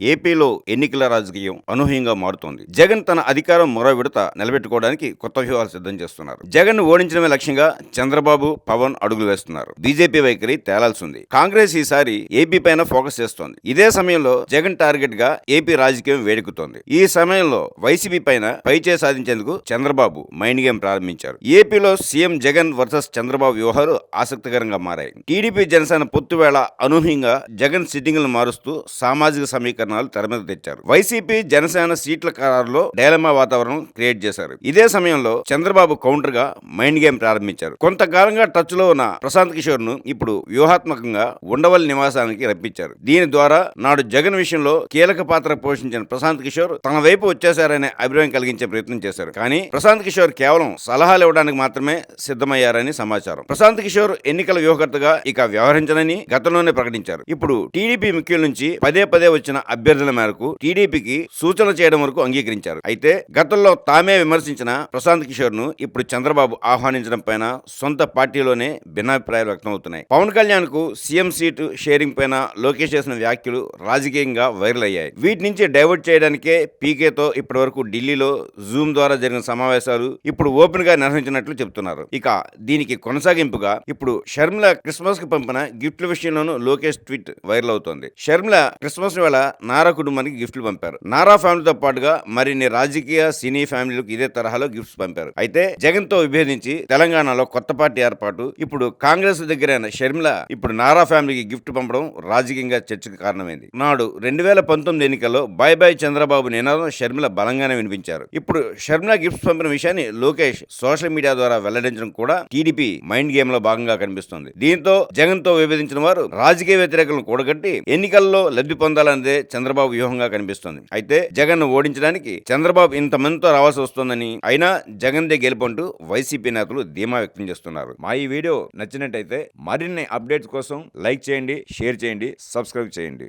ఏపీలో ఎన్నికల రాజకీయం అనూహ్యంగా మారుతోంది. జగన్ తన అధికారం మరో విడత నిలబెట్టుకోవడానికి కొత్త వ్యూహాలు సిద్ధం చేస్తున్నారు. జగన్ ఓడించడమే లక్ష్యంగా చంద్రబాబు పవన్ అడుగులు వేస్తున్నారు. బీజేపీ వైఖరి తేలాల్సి ఉంది కాంగ్రెస్ ఈసారి ఏపీ పైన ఫోకస్ చేస్తోంది. ఇదే సమయంలో జగన్ టార్గెట్గా ఏపీ రాజకీయం వేడుకుతోంది ఈ సమయంలో వైసీపీ పైన పైచే సాధించేందుకు చంద్రబాబు మైండ్ గేమ్ ప్రారంభించారు. ఏపీలో సీఎం జగన్ వర్సెస్ చంద్రబాబు వ్యూహాలు ఆసక్తికరంగా మారాయి. టీడీపీ జనసేన పొత్తువేళ అనూహ్యంగా జగన్ సిట్టింగ్లు మారుస్తూ సామాజిక సమీకరణాలు తెర మీద తెచ్చారు. వైసీపీ జనసేన సీట్ల ఖరారులో డైలమా వాతావరణం క్రియేట్ చేశారు. ఇదే సమయంలో చంద్రబాబు కౌంటర్గా మైండ్ గేమ్ ప్రారంభించారు. కొంతకాలంగా టచ్లో ఉన్న ప్రశాంత్ కిషోర్ను ఇప్పుడు వ్యూహాత్మకంగా ఉండవల్లి నివాసానికి రప్పించారు. దీని ద్వారా నాడు జగన్ విషయంలో కీలక పాత్ర పోషించిన ప్రశాంత్ కిషోర్ తన వైపు వచ్చేశారనే అభిప్రాయం కలిగించే ప్రయత్నం చేశారు. కానీ ప్రశాంత్ కిషోర్ కేవలం సలహాలు ఇవ్వడానికి మాత్రమే సిద్ధమయ్యారని సమాచారం. ప్రశాంత్ కిషోర్ ఎన్నికల వ్యూహకర్తగా ఇక వ్యవహరించనని గతంలోనే ప్రకటించారు. ఇప్పుడు టీడీపీ ముఖ్యుల నుంచి పదే పదే వచ్చిన అభ్యర్థుల మేరకు టీడీపీకి సూచన చేయడం వరకు అంగీకరించారు. అయితే గతంలో తామే విమర్శించిన ప్రశాంత్ కిషోర్ను ఇప్పుడు చంద్రబాబు ఆహ్వానించడం పైన సొంత పార్టీలోనే భిన్నాభిప్రాయాలు వ్యక్తమవుతున్నాయి. పవన్ కళ్యాణ్కు సీఎం సీటు షేరింగ్ పైన లోకేష్ చేసిన వ్యాఖ్యలు రాజకీయంగా వైరల్ అయ్యాయి. వీటి నుంచి డైవర్ట్ చేయడానికే పీకేతో ఇప్పటి వరకు ఢిల్లీలో జూమ్ ద్వారా జరిగిన సమావేశాలు ఇప్పుడు ఓపెన్గా నిర్వహించినట్లు చెబుతున్నారు. ఇక దీనికి కొనసాగింపుగా ఇప్పుడు షర్మిల క్రిస్మస్కి పంపిన గిఫ్ట్ల విషయంలోనూ లోకేష్ ట్వీట్ వైరల్ అవుతోంది. షర్మిల క్రిస్మస్ వేళ నారా కుటుంబానికి గిఫ్ట్లు పంపారు. నారా ఫ్యామిలీతో పాటుగా మరిన్ని రాజకీయ సినీ ఫ్యామిలీలకు ఇదే తరహాలో గిఫ్ట్స్ పంపారు. అయితే జగన్తో విభేదించి తెలంగాణలో కొత్త పార్టీ ఏర్పాటు ఇప్పుడు కాంగ్రెస్ దగ్గరైన షర్మిల ఇప్పుడు నారా ఫ్యామిలీకి గిఫ్ట్ పంపడం రాజకీయంగా చర్చకు కారణమైంది. నాడు రెండు వేల పంతొమ్మిది ఎన్నికల్లో బాయ్ బాయ్ చంద్రబాబు నినాదం షర్మిల బలంగానే వినిపించారు. ఇప్పుడు షర్మిల గిఫ్ట్స్ పంపిన విషయాన్ని లోకేష్ సోషల్ మీడియా ద్వారా వెల్లడించడం కూడా టీడీపీ మైండ్ గేమ్లో భాగంగా కనిపిస్తోంది. దీంతో జగన్తో విభేదించిన వారు రాజకీయ వ్యతిరేకలను కూడగట్టి ఎన్నికల్లో లబ్ధి పొందాలన్నదే చంద్రబాబు వ్యూహంగా కనిపిస్తోంది. అయితే జగన్ ఓడించడానికి చంద్రబాబు ఇంతమందితో రావాల్సి వస్తోందని అయినా జగన్ దే గెలుపంటూ వైసీపీ నేతలు ధీమా వ్యక్తం చేస్తున్నారు. మా ఈ వీడియో నచ్చినట్టయితే మరిన్ని అప్డేట్స్ కోసం లైక్ చేయండి షేర్ చేయండి సబ్స్క్రైబ్ చేయండి.